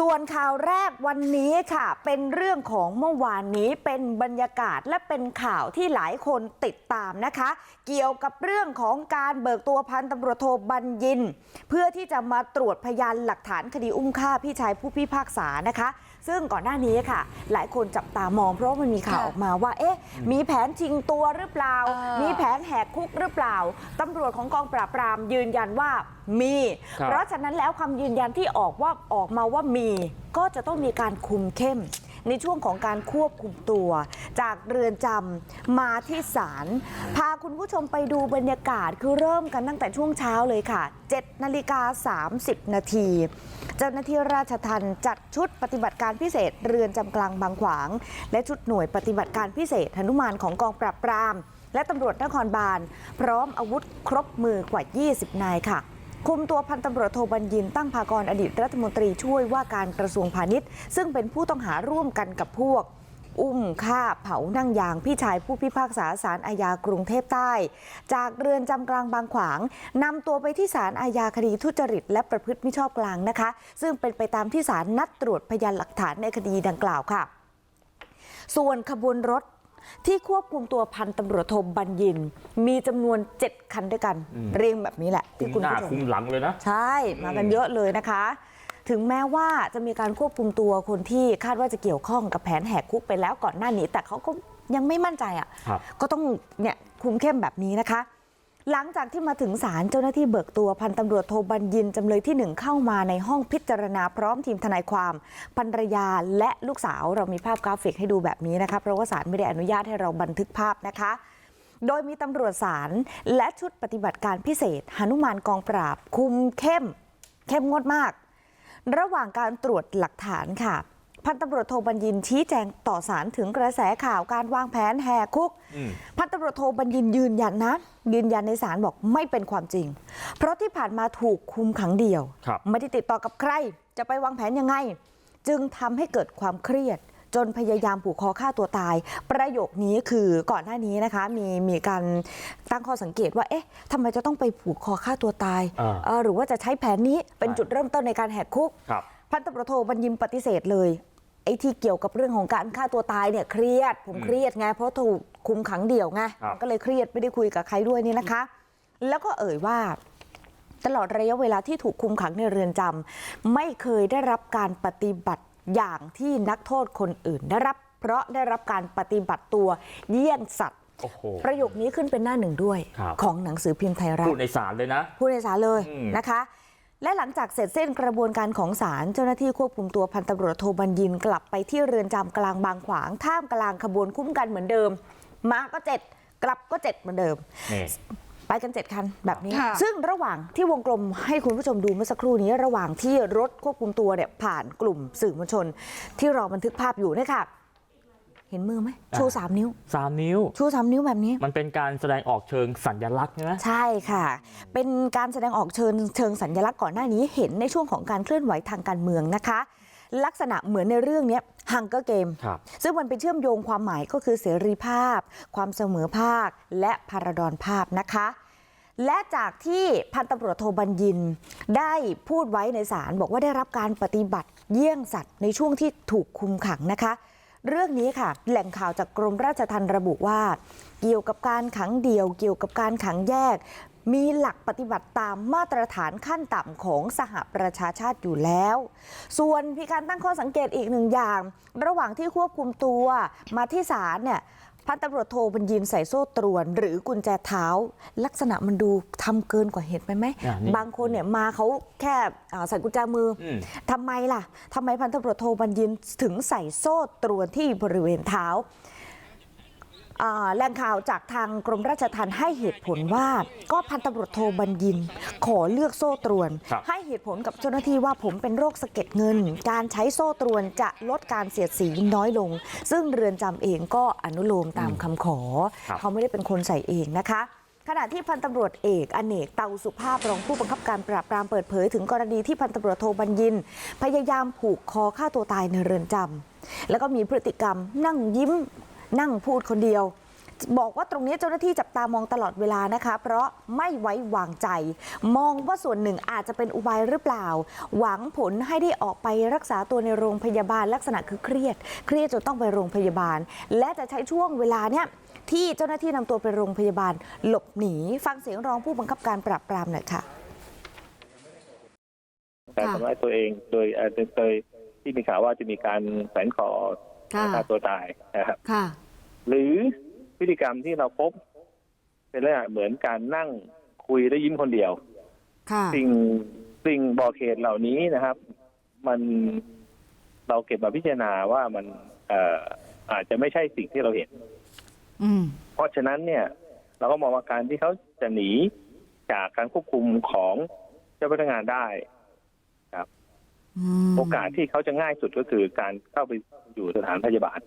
ส่วนข่าวแรกวันนี้ค่ะ เป็นเรื่องของเมื่อวานนี้เป็นบรรยากาศและเป็นข่าวที่หลายคนติดตามนะคะ เกี่ยวกับเรื่องของการเบิกตัวพันตำรวจโทบัญญิน เพื่อที่จะมาตรวจพยานหลักฐานคดีอุ้มฆ่าพี่ชายผู้พิพากษานะคะ ซึ่งก่อนหน้านี้ค่ะ หลายคนจับตามองเพราะว่ามันมีข่าวค่ะออกมาว่า เอ๊ะ มีแผนชิงตัวหรือเปล่าเออมีแผนแหกคุกหรือเปล่าตำรวจของกองปราบปรามยืนยันว่ามีครับเพราะฉะนั้นแล้วคำยืนยันที่ออกว่าออกมาว่ามีก็จะต้องมีการคุมเข้มในช่วงของการควบคุมตัวจากเรือนจำมาที่ศาลพาคุณผู้ชมไปดูบรรยากาศคือเริ่มกันตั้งแต่ช่วงเช้าเลยค่ะ7นาฬิกา30 นาทีเจ้าหน้าที่ราชทัณฑ์จัดชุดปฏิบัติการพิเศษเรือนจำกลางบางขวาง และชุดหน่วยปฏิบัติการพิเศษหนุมานของกองปราบปราม และตำรวจนครบาล พร้อมอาวุธครบมือกว่า 20 นายค่ะ คุมตัวพันตำรวจโทบัญญินตั้งพากรอดีตรัฐมนตรีช่วยว่าการกระทรวงพาณิชย์ ซึ่งเป็นผู้ต้องหาร่วมกันกับพวก อุ้มฆ่าเผานั่งยางพี่ชายผู้พิพากษาสารอาญากรุงเทพใต้ จากเรือนจำกลางบางขวางนำตัวไปที่ศาลอาญาคดีทุจริต และประพฤติมิชอบกลางนะคะ ซึ่งเป็นไปตามที่ศาลนัดตรวจพยานหลักฐานในคดีดังกล่าวค่ะ ส่วนขบวนรถ ที่ควบคุมตัวพันตำรวจโทบัญญิน มีจำนวน 7 คันด้วยกัน เรียงแบบนี้แหละคุที่มคุณหน้าผู้ชคุมมหลังเลยนะ ใช่ มากันเยอะเลยนะคะ ถึงแม้ว่าจะมีการควบคุมตัวคนที่คาดว่าจะเกี่ยวข้องกับแผนแหกคุกไปแล้วก่อนหน้านี้ แต่เขาก็ยังไม่มั่นใจอะครับก็ต้องเนี่ยคุมเข้มแบบนี้นะคะ หลังจากที่มาถึงศาลเจ้าหน้าที่เบิกตัวพันตำรวจโทบัญญินจำเลยที่หนึ่งเข้ามาในห้องพิจารณาพร้อมทีมทนายความภรรยาและลูกสาวเรามีภาพกราฟิกให้ดูแบบนี้นะคะเพราะว่าศาลไม่ได้อนุญาตให้เราบันทึกภาพนะคะ โดยมีตำรวจศาลและชุดปฏิบัติการพิเศษหนุมานกองปราบ คุมเข้ม เข้มงวดมาก ระหว่างการตรวจหลักฐานค่ะ พันตำรวจโทบัญญินชี้แจงต่อศาลถึงกระแสข่าวการวางแผนแหกคุกอืมพันตำรวจโทบัญญินยืนยันนะยืนยันในศาลบอกไม่เป็นความจริง เพราะที่ผ่านมาถูกคุมขังเดียวครับไม่ได้ติดต่อกับใคร จะไปวางแผนยังไง จึงทำให้เกิดความเครียด จนพยายามผูกคอฆ่าตัวตาย ประโยคนี้คือก่อนหน้านี้นะคะ มีมีการตั้งข้อสังเกตว่าเอ๊ะทำไมจะต้องไปผูกคอฆ่าตัวตายอ่าเออหรือว่าจะใช้แผนนี้เป็นใช่จุดเริ่มต้นในการแหกคุกครับพันตำรวจโทบัญญินปฏิเสธเลย ไอ้ที่เกี่ยวกับเรื่องของการฆ่าตัวตายเนี่ยเครียดผมอืมเครียดไงเพราะถูกคุมขังเดี่ยวไงครับก็เลยเครียดไม่ได้คุยกับใครด้วยนี่นะคะ แล้วก็เอ่ยว่า ตลอดระยะเวลาที่ถูกคุมขังในเรือนจำไม่เคยได้รับการปฏิบัติอย่างที่นักโทษคนอื่นได้รับ เพราะได้รับการปฏิบัติตัวเยี่ยงสัตว์โอ้โหประโยคนี้ขึ้นเป็นหน้าหนึ่งด้วยครับของหนังสือพิมพ์ไทยรัฐพูดในศาลเลยนะผู้โดยสารเลยอืมนะคะ และหลังจากเสร็จสิ้นกระบวนการของศาลเจ้าหน้าที่ควบคุมตัวพันตำรวจโทบัญญินกลับไปที่เรือนจำกลางบางขวางท่ามกลางขบวนคุ้มกันเหมือนเดิม มาก็เจ็ดกลับก็เจ็ดเหมือนเดิมนี่ไปกันเจ็ดคันแบบนี้ค่ะซึ่งระหว่างที่วงกลมให้คุณผู้ชมดูเมื่อสักครู่นี้ ระหว่างที่รถควบคุมตัวเนี่ยผ่านกลุ่มสื่อมวลชน ที่รอบันทึกภาพอยู่เนี่ยค่ะ เห็นมือไหมชูสามนิ้วสามนิ้ว ชูสามนิ้วแบบนี้ มันเป็นการแสดงออกเชิงสัญลักษณ์ใช่ไหมใช่ค่ะ เป็นการแสดงออกเชิงเชิงสัญลักษณ์ก่อนหน้านี้เห็นในช่วงของการเคลื่อนไหวทางการเมืองนะคะ ลักษณะเหมือนในเรื่องเนี้ฮังเกอร์เกมครับซึ่งมันไปเชื่อมโยงความหมายก็คือเสรีภาพ ความเสมอภาค และพาราดอนภาพนะคะและจากที่พันตำรวจโทบัญญินได้พูดไว้ในศาลบอกว่าได้รับการปฏิบัติเยี่ยงสัตว์ในช่วงที่ถูกคุมขังนะคะ เรื่องนี้ค่ะแหล่งข่าวจากกรมราชธรรมระบุว่า เกี่ยวกับการขังเดี่ยว เกี่ยวกับการขังแยก มีหลักปฏิบัติตามมาตรฐานขั้นต่ำของสหประชาชาติอยู่แล้ว ส่วนมีการตั้งข้อสังเกตอีกหนึ่งอย่าง ระหว่างที่ควบคุมตัวมาที่ศาลเนี่ย พันตำรวจโทบัญญินใส่โซ่ตรวนหรือกุญแจเท้าลักษณะมันดูทำเกินกว่าเหตุไปไหมอ่านี่บางคนเนี่ยมาเขาแค่อ่าใส่กุญแจมือออืมทำไมล่ะทำไมพันตำรวจโทบัญญินถึงใส่โซ่ตรวนที่บริเวณเท้าอ่า แหล่งข่าวจากทางกรมราชทัณฑ์ให้เหตุผลว่าก็พันตำรวจโทบัญญินขอเลือกโซ่ตรวนครับให้เหตุผลกับเจ้าหน้าที่ว่าผมเป็นโรคสะเก็ดเงิน การใช้โซ่ตรวนจะลดการเสียดสีน้อยลง ซึ่งเรือนจำเองก็อนุโลมตามคำขอครับเขาไม่ได้เป็นคนใส่เองนะคะขณะที่พันตำรวจเอกอเนกเตาสุภาพรองผู้บังคับการปราบปรามเปิดเผย ถึงกรณีที่พันตำรวจโทบัญญิน พยายามผูกคอฆ่าตัวตายในเรือนจำแล้วก็มีพฤติกรรมนั่งยิ้ม นั่งพูดคนเดียวบอกว่าตรงนี้เจ้าหน้าที่จับตามองตลอดเวลานะคะเพราะไม่ไว้วางใจ มองว่าส่วนหนึ่งอาจจะเป็นอุบายหรือเปล่า หวังผลให้ได้ออกไปรักษาตัวในโรงพยาบาลลักษณะคือเครียด เครียดจนต้องไปโรงพยาบาล และจะใช้ช่วงเวลาเนี้ยที่เจ้าหน้าที่นำตัวไปโรงพยาบาลหลบหนี ฟังเสียงรองผู้บังคับการปราบปรามหน่อยค่ะการทำร้ายตัวเองโดยเอ่อโดยที่มีข่าวว่าจะมีการแขวนคอ ฆ่าตัวตายนะครับค่ะหรือพฤติกรรมที่เราพบ เป็นลักษณะเหมือนการนั่งคุยและยิ้มคนเดียวค่ะสิ่งสิ่งบอกเหตุเหล่านี้นะครับ มันเราเก็บมาพิจารณาว่ามันเอ่ออาจจะไม่ใช่สิ่งที่เราเห็นอืมเพราะฉะนั้นเนี่ย เราก็มองว่าการที่เขาจะหนีจากการควบคุมของเจ้าพนักงานได้ม โอกาสที่เขาจะง่ายสุดก็คือการเข้าไปอยู่สถานพยาบาล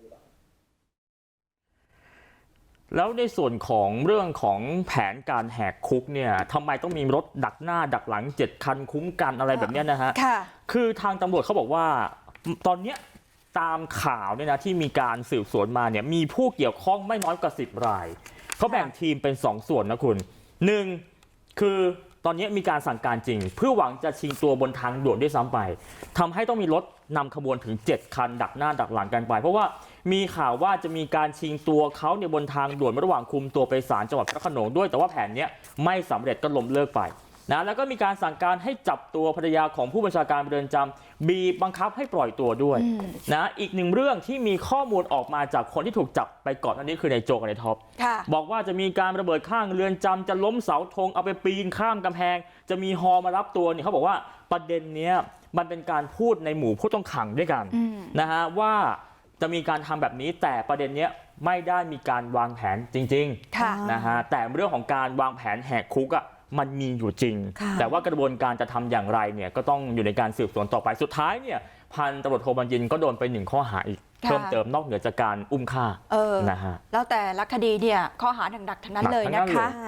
แล้วในส่วนของเรื่องของแผนการแหกคุกเนี่ยทำไมต้องมีรถดักหน้าดักหลังเจ็ดคันคุ้มกันอะไรแบบเนี้ยนะฮะค่ะคือทางตำรวจเขาบอกว่าตอนเนี้ยตามข่าวเนี่ยนะที่มีการสืบสวนมาเนี่ยมีผู้เกี่ยวข้องไม่น้อยกว่าสิบรายเขาแบ่งทีมเป็นสองส่วนนะคุณหนึ่งคือ ตอนนี้มีการสั่งการจริง เพื่อหวังจะชิงตัวบนทางด่วนด้วยซ้ำไปทำให้ต้องมีรถนำขบวนถึง 7 คัน ดักหน้าดักหลังกันไป เพราะว่ามีข่าวว่าจะมีการชิงตัวเขาเนี่ยบนทางด่วนระหว่างคุมตัวไปศาลจังหวัดพระโขนงด้วย แต่ว่าแผนนี้ไม่สำเร็จก็ล้มเลิกไป แล้วก็มีการสั่งการให้จับตัวภรรยาของผู้บัญชาการเรือนจำบีบบังคับให้ปล่อยตัวด้วยนะอีกหนึ่งเรื่องที่มีข้อมูลออกมาจากคนที่ถูกจับไปก่อนอันนี้คือในโจกับในท็อปค่ะบอกว่าจะมีการระเบิดข้างเรือนจำจะล้มเสาธงเอาไปปีนข้ามกำแพง จะมีฮอมารับตัวเนี่ยเขาบอกว่าประเด็นเนี้ยมันเป็นการพูดในหมู่ผู้ต้องขังด้วยกันนะฮะว่าจะมีการทำแบบนี้แต่ประเด็นเนี้ยไม่ได้มีการวางแผนจริงๆค่ะนะฮะแต่เรื่องของการวางแผนแหกคุกอะ มันมีอยู่จริงค่ะแต่ว่ากระบวนการจะทำอย่างไรเนี่ยก็ต้องอยู่ในการสืบสวนต่อไปสุดท้ายเนี่ยพันตำรวจโทบัญญินก็โดนไปหนึ่งข้อหาอีกค่ะเพิ่มเติมนอกเหนือจากการอุ้มฆ่าเออนะฮะแล้วแต่ละคดีเนี่ยข้อหาหนักๆทั้งนั้นเลยหนักทั้งนั้นนะคะเลย